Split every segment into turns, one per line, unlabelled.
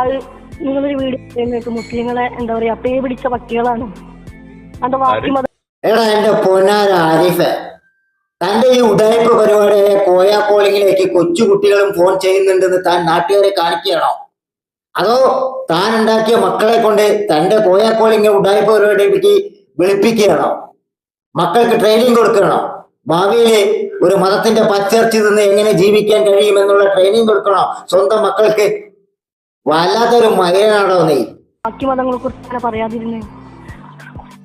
അത് നിങ്ങളൊരു വീഡിയോ കേട്ട്. മുസ്ലിങ്ങളെ എന്താ പറയാ പേ പിടിച്ച പട്ടികളാണ് അത് ബാക്കി? മത
എടാ എന്റെ പൊന്നാര ആരിഫ്. തന്റെ ഈ ഉടായ്പ പരിപാടിയെ കോയ കോളിങ്ങിലേക്ക് കൊച്ചു കുട്ടികളും ഫോൺ ചെയ്യുന്നുണ്ടെന്ന് താൻ നാട്ടുകാരെ കാണിക്കുകയാണോ? അതോ താൻ ഉണ്ടാക്കിയ മക്കളെ കൊണ്ട് തന്റെ കോയ കോളിങ് ഉടായ്പ പരിപാടിക്ക് വിളിപ്പിക്കുകയാണോ? മക്കൾക്ക് ട്രെയിനിങ് കൊടുക്കണോ ഭാവിയിൽ ഒരു മതത്തിന്റെ പച്ചർച്ചി നിന്ന് എങ്ങനെ ജീവിക്കാൻ കഴിയും എന്നുള്ള ട്രെയിനിങ് കൊടുക്കണോ സ്വന്തം മക്കൾക്ക്. വല്ലാത്തൊരു മകനാണോ നീ?
ബാക്കി മതങ്ങളെ കുറിച്ച് അങ്ങനെ പറയാതിരുന്നേ?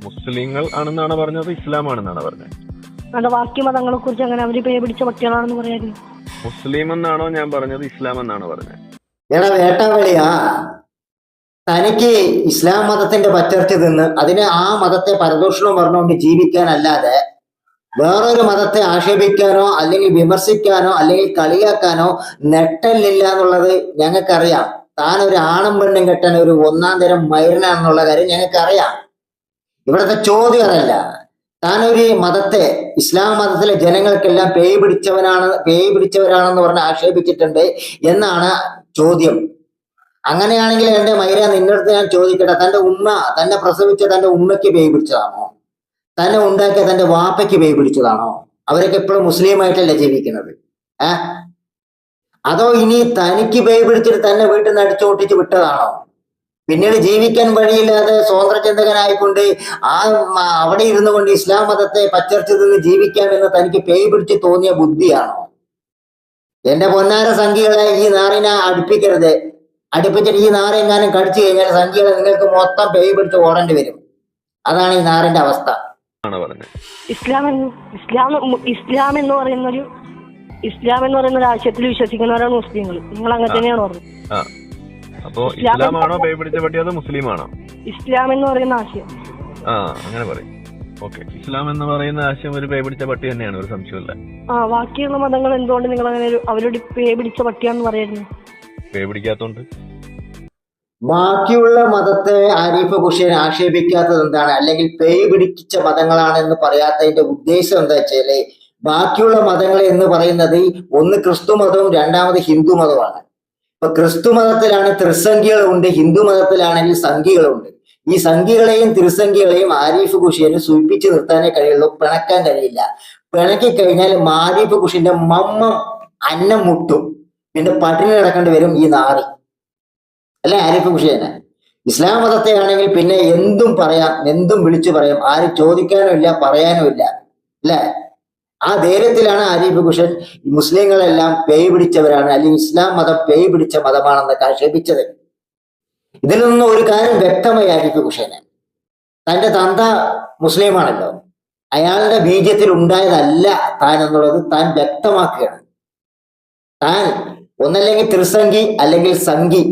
മുസ്ലിങ്ങൾ ആണെന്നാണ് പറഞ്ഞത് ഇസ്ലാം ആണെന്നാണ് പറഞ്ഞത്.
അത് ബാക്കി മതങ്ങളെ കുറിച്ച് അങ്ങനെ അവർ പേ പിടിച്ച പട്ടികളാണെന്ന് പറയാതിരുന്നു?
മുസ്ലിം എന്നാണോ ഞാൻ പറഞ്ഞത് ഇസ്ലാം എന്നാണ് പറഞ്ഞത്?
എടാ വേട്ടാവളിയാ. തനിക്ക് ഇസ്ലാം മതത്തിന്റെ പച്ചർച്ച നിന്ന് അതിനെ ആ മതത്തെ പരദൂഷണം പറഞ്ഞുകൊണ്ട് ജീവിക്കാനല്ലാതെ വേറൊരു മതത്തെ ആക്ഷേപിക്കാനോ അല്ലെങ്കിൽ വിമർശിക്കാനോ അല്ലെങ്കിൽ കളിയാക്കാനോ നെട്ടല്ലില്ല എന്നുള്ളത് ഞങ്ങൾക്കറിയാം. താൻ ഒരു ആണും പെണ്ണും കെട്ടാൻ ഒരു ഒന്നാം തരം മൈരനാണെന്നുള്ള കാര്യം ഞങ്ങൾക്കറിയാം. ഇവിടുത്തെ ചോദ്യം അതല്ല. താൻ ഒരു മതത്തെ ഇസ്ലാം മതത്തിലെ ജനങ്ങൾക്കെല്ലാം പേയ് പിടിച്ചവനാണ് പേയ് പിടിച്ചവരാണെന്ന് പറഞ്ഞ് ആക്ഷേപിച്ചിട്ടുണ്ട് എന്നാണ് ചോദ്യം. അങ്ങനെയാണെങ്കിൽ എന്റെ മൈര നിന്റെ അടുത്ത് ഞാൻ ചോദിക്കട്ടെ തന്റെ ഉമ്മ തന്നെ പ്രസവിച്ച തന്റെ ഉമ്മയ്ക്ക് പേയ് പിടിച്ചതാണോ? തന്നെ ഉണ്ടാക്കിയ തന്റെ വാപ്പയ്ക്ക് പേയ് പിടിച്ചതാണോ? അവരൊക്കെ എപ്പോഴും മുസ്ലിമായിട്ടല്ലേ ജീവിക്കുന്നത്. ഏ? അതോ ഇനി തനിക്ക് പേയ് പിടിച്ചിട്ട് തന്നെ വീട്ടിൽ നിന്ന് അടിച്ചോട്ടിച്ച് വിട്ടതാണോ? പിന്നീട് ജീവിക്കാൻ വഴിയില്ലാതെ സ്വതന്ത്രചിന്തകനായിക്കൊണ്ട് ആ അവിടെ ഇരുന്നു കൊണ്ട് ഇസ്ലാം മതത്തെ പച്ചർച്ച് നിന്ന് ജീവിക്കാമെന്ന് തനിക്ക് പേയ് പിടിച്ച് തോന്നിയ ബുദ്ധിയാണോ? എന്റെ പൊന്നാര സംഖ്യകളെ ഈ നാറിനെ അടുപ്പിക്കരുത്. അടുപ്പിച്ചിട്ട് ഈ നാറെങ്ങാനും കടിച്ചു കഴിഞ്ഞാൽ സംഖ്യകളെ നിങ്ങൾക്ക് മൊത്തം പേയ് പിടിച്ച് ഓടേണ്ടി വരും. അതാണ് ഈ നാറിന്റെ അവസ്ഥ.
ഇസ്ലാം ഇസ്ലാം ഇസ്ലാം എന്ന് പറയുന്ന ഒരു ഇസ്ലാം എന്ന് പറയുന്ന ഒരു ആശയത്തിൽ വിശ്വസിക്കുന്നവരാണ് മുസ്ലിങ്ങൾ. നിങ്ങൾ അങ്ങനെ തന്നെയാണ് പറഞ്ഞത്.
അപ്പോ ഇസ്ലാമാണോ പിടിച്ച പട്ടി അതോ മുസ്ലിം ആണോ
ഇസ്ലാം എന്ന് പറയുന്ന ആശയം.
ആ അങ്ങനെ പറയും. ഓക്കെ. ഇസ്ലാം എന്ന് പറയുന്ന ആശയം ഒരു പേ പിടിച്ച പട്ടി തന്നെയാണ് ഒരു സംശയമില്ല
ആ ബാക്കിയുള്ള മതങ്ങൾ എന്തുകൊണ്ട് നിങ്ങൾ അങ്ങനെ അവരോട് പേ പിടിച്ച പട്ടിയാന്ന് പറയായിരുന്നു?
പേ പിടിക്കാത്തോണ്ട്
ബാക്കിയുള്ള മതത്തെ ആരിഫ് ഖുഷേൻ ആക്ഷേപിക്കാത്തത് എന്താണ്? അല്ലെങ്കിൽ പേയ് പിടിച്ച മതങ്ങളാണെന്ന് പറയാത്തതിന്റെ ഉദ്ദേശം എന്താ വെച്ചാൽ ബാക്കിയുള്ള മതങ്ങൾ എന്ന് പറയുന്നത് ഒന്ന് ക്രിസ്തു മതവും രണ്ടാമത് ഹിന്ദു മതവുമാണ്. ഇപ്പൊ ക്രിസ്തു മതത്തിലാണ് ത്രിസംഖ്യകളുണ്ട് ഹിന്ദു മതത്തിലാണെങ്കിൽ സംഖ്യകളുണ്ട് ഈ സംഖ്യകളെയും ത്രിസംഖ്യകളെയും ആരിഫ് ഖുഷിയന് സൂചിപ്പിച്ചു നിർത്താനേ കഴിയുള്ളൂ പിണക്കാൻ കഴിയില്ല. പിണക്കി കഴിഞ്ഞാൽ ആരിഫ് ഖുഷിന്റെ മമ്മം അന്നം മുട്ടും. പിന്നെ പട്ടിണി കിടക്കേണ്ടി വരും ഈ നാറി. അല്ലെ? ആരിഫ് ഖുഷിയന് ഇസ്ലാം മതത്തെ ആണെങ്കിൽ പിന്നെ എന്തും പറയാം എന്തും വിളിച്ചു പറയാം ആരും ചോദിക്കാനും ഇല്ല പറയാനും ഇല്ല. അല്ലെ? ആ ധൈര്യത്തിലാണ് ആരിഫ് ഹുഷൻ മുസ്ലിങ്ങളെല്ലാം പേയ് പിടിച്ചവരാണ് അല്ലെങ്കിൽ ഇസ്ലാം മതം പേയ് പിടിച്ച മതമാണെന്നൊക്കെ ആക്ഷേപിച്ചത്. ഇതിൽ നിന്നും ഒരു കാര്യം വ്യക്തമായി ആരിഫ് ഖുഷന് തന്റെ തന്ത മുസ്ലിമാണല്ലോ. അയാളുടെ ബീജത്തിൽ ഉണ്ടായതല്ല താൻ എന്നുള്ളത് താൻ വ്യക്തമാക്കുകയാണ്. താൻ ഒന്നല്ലെങ്കിൽ ത്രിസംഗി അല്ലെങ്കിൽ സംഖി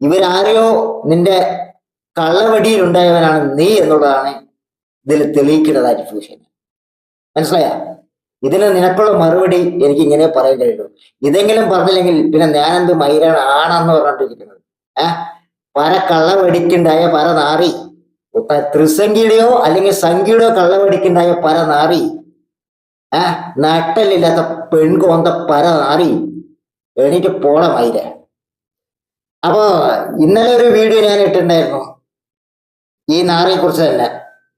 ഇവരാരെയോ നിന്റെ കള്ളവടിയിൽ ഉണ്ടായവനാണ് നീ എന്നുള്ളതാണ് ഇതിൽ തെളിയിക്കുന്നത് ഫ്യൂഷൻ മനസ്സിലായ? ഇതിന് നിനക്കുള്ള മറുപടി എനിക്ക് ഇങ്ങനെ പറയാൻ കഴിയുള്ളൂ. ഇതെങ്കിലും പറഞ്ഞില്ലെങ്കിൽ പിന്നെ ഞാനെന്ത് മൈരാണ് ആണെന്ന് പറഞ്ഞിട്ടിരിക്കുന്നത് ഏഹ് പല കള്ളവടിക്കുണ്ടായ പല നാറി. ത്രിസംഖ്യയുടെയോ അല്ലെങ്കിൽ സംഖ്യയുടെയോ കള്ളവടിക്കുണ്ടായ പല നാറി. ഏഹ് നട്ടലില്ലാത്ത പെൺകോന്ത പര നാറി. എണീറ്റ് പോള മൈര അപ്പോ ഇന്നലെ ഒരു വീഡിയോ ഞാൻ ഇട്ടിട്ടുണ്ടായിരുന്നു. ഈ നാറിയെ കുറിച്ച് തന്നെ.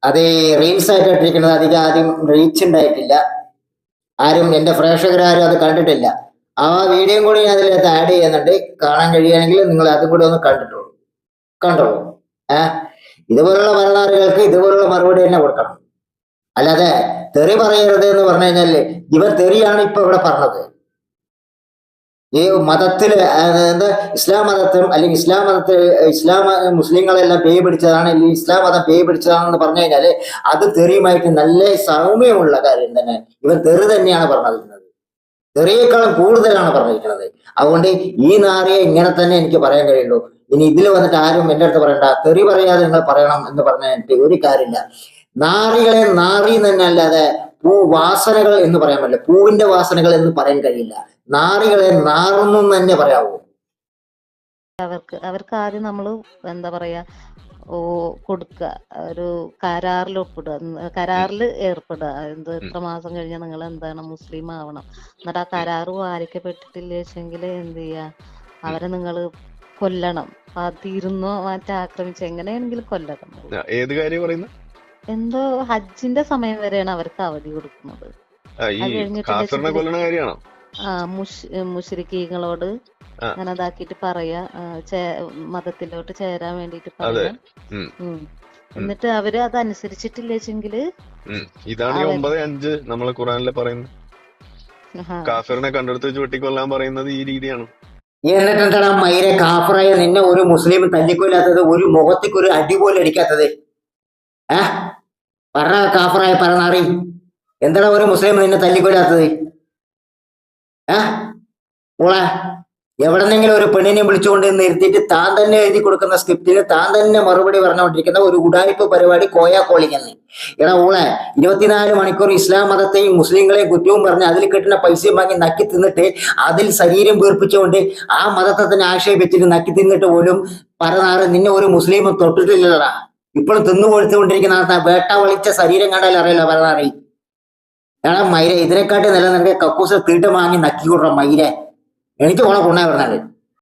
അത് റീൽസ് ആയിട്ട് ഇട്ടിരിക്കുന്നത് അധികം ആദ്യം റീച്ച് ഉണ്ടായിട്ടില്ല. ആരും എന്റെ പ്രേക്ഷകരാരും അത് കണ്ടിട്ടില്ല. ആ വീഡിയോയും കൂടി ഞാൻ അതിനകത്ത് ആഡ് ചെയ്യുന്നുണ്ട്. കാണാൻ കഴിയുകയാണെങ്കിൽ നിങ്ങൾ അതും കൂടി ഒന്ന് കണ്ടിട്ടുള്ളൂ കണ്ടോളൂ ഏഹ് ഇതുപോലുള്ള മരണാറികൾക്ക് ഇതുപോലുള്ള മറുപടി തന്നെ കൊടുക്കണം. അല്ലാതെ തെറി പറയരുത് എന്ന് പറഞ്ഞു കഴിഞ്ഞാൽ ഇവർ തെറിയാണ് ഇപ്പൊ ഇവിടെ പറഞ്ഞത്. ഈ മതത്തിൽ അതായത് ഇസ്ലാം മതത്തിലും അല്ലെങ്കിൽ ഇസ്ലാം മതത്തിൽ ഇസ്ലാം മുസ്ലിങ്ങളെല്ലാം പേ പിടിച്ചതാണ് അല്ലെങ്കിൽ ഇസ്ലാം മതം പേ പിടിച്ചതാണെന്ന് പറഞ്ഞു കഴിഞ്ഞാൽ അത് തെറിയുമായിട്ട് നല്ല സൗമ്യമുള്ള കാര്യം തന്നെ. ഇവർ തെറി തന്നെയാണ് പറഞ്ഞിരിക്കുന്നത്. തെറിയേക്കാളും കൂടുതലാണ് പറഞ്ഞിരിക്കുന്നത്. അതുകൊണ്ട് ഈ നാറിയെ ഇങ്ങനെ തന്നെ എനിക്ക് പറയാൻ കഴിയുള്ളൂ. ഇനി ഇതിൽ വന്നിട്ട് ആരും എന്റെ അടുത്ത് പറയണ്ട. തെറി പറയാതെ നിങ്ങൾ പറയണം എന്ന് പറഞ്ഞിട്ട് ഒരു കാര്യമില്ല. നാറികളെ നാറി തന്നെ അല്ലാതെ പൂ വാസനകൾ എന്ന് പറയാൻ പറ്റില്ല. പൂവിന്റെ വാസനകൾ എന്ന് പറയാൻ കഴിയില്ല. നാറികളെ നാറുന്നു തന്നെ പറയാവൂ.
അവർക്ക് അവർക്ക് ആദ്യം നമ്മൾ എന്താ പറയാ ഓ കൊടുക്കുക ഒരു കരാറിൽ ഒപ്പിടുക. കരാറിൽ ഏർപ്പെടുക. എന്ത് ഇത്ര മാസം കഴിഞ്ഞാൽ നിങ്ങൾ എന്താണ് മുസ്ലിം ആവണം? എന്നിട്ട് ആ കരാറ് പാലിക്കപ്പെട്ടിട്ടില്ല വെച്ചെങ്കിൽ എന്ത് ചെയ്യാ? അവരെ നിങ്ങൾ കൊല്ലണം. ആ തീരുന്നോ മറ്റേ ആക്രമിച്ച് എങ്ങനെയാണെങ്കിലും കൊല്ലണം.
ഏത് കാര്യം പറയുന്നത്
എന്തോ ഹജ്ജിന്റെ സമയം വരെയാണ് അവർക്ക് അവധി കൊടുക്കുന്നത്. അത് കഴിഞ്ഞിട്ട് ആ
ആ.
അങ്ങനെ ഇതാക്കിയിട്ട് പറയാ. ആ, മതത്തിലോട്ട് ചേരാൻ വേണ്ടിട്ട് പറയാ. എന്നിട്ട് അവർ അത്
അനുസരിച്ചിട്ടില്ലെച്ചെങ്കിൽ ഇതാണ് ഈ ഒമ്പത് അഞ്ച് നമ്മളെ ഖുറാനിലെ പറയുന്നത്. കാഫിറിനെ കണ്ടെടുത്ത് വെച്ച് വെട്ടിക്കൊല്ലാൻ പറയുന്നത് ഈ രീതിയാണ്.
എന്നിട്ടെന്താടാ മൈരെ കാഫറായ നിന്നെ ഒരു മുസ്ലിം തല്ലിക്കൊല്ലാത്തത് ഒരു മുഖത്തേക്ക് ഒരു അടി പോലും അടിക്കാത്തത്? ഏഹ് പറ കാഫറായ പറഞ്ഞാറി. എന്താണ് ഒരു മുസ്ലിം നിന്നെ തല്ലിക്കൊല്ലാത്തത്? ഏ മോളെ എവിടെന്നെങ്കിലും ഒരു പെണ്ണിനെ വിളിച്ചുകൊണ്ട് നിർത്തിയിട്ട് താൻ തന്നെ എഴുതി കൊടുക്കുന്ന സ്ക്രിപ്റ്റിന് താൻ തന്നെ മറുപടി പറഞ്ഞുകൊണ്ടിരിക്കുന്ന ഒരു ഉടായ്പ പരിപാടി കോയ കോളിംഗ് എന്ന്. എടാ ഊളെ ഇരുപത്തിനാല് മണിക്കൂർ ഇസ്ലാം മതത്തെയും മുസ്ലിങ്ങളെയും കുറ്റവും പറഞ്ഞ് അതിൽ കിട്ടുന്ന പൈസയും വാങ്ങി നക്കി തിന്നിട്ട് അതിൽ ശരീരം വീർപ്പിച്ചുകൊണ്ട് ആ മതത്തെ തന്നെ ആക്ഷേപിച്ചിട്ട് നക്കി തിന്നിട്ട് പോലും പരനാറ് നിന്നെ ഒരു മുസ്ലിം തൊട്ടിട്ടില്ലടാ ഇപ്പോഴും തിന്നു കൊഴുത്തുകൊണ്ടിരിക്കുന്ന വേട്ട വളിച്ച ശരീരം കണ്ടാൽ അറിയില്ല പരനാറി എടാ മൈര ഇതിനെക്കാട്ടി നല്ല നിനക്ക് കക്കൂസ തീട്ടം വാങ്ങി നക്കി കൊടുക്കണം മൈര എനിക്ക് ഓളെ കൊണ്ടാ പറഞ്ഞാൽ.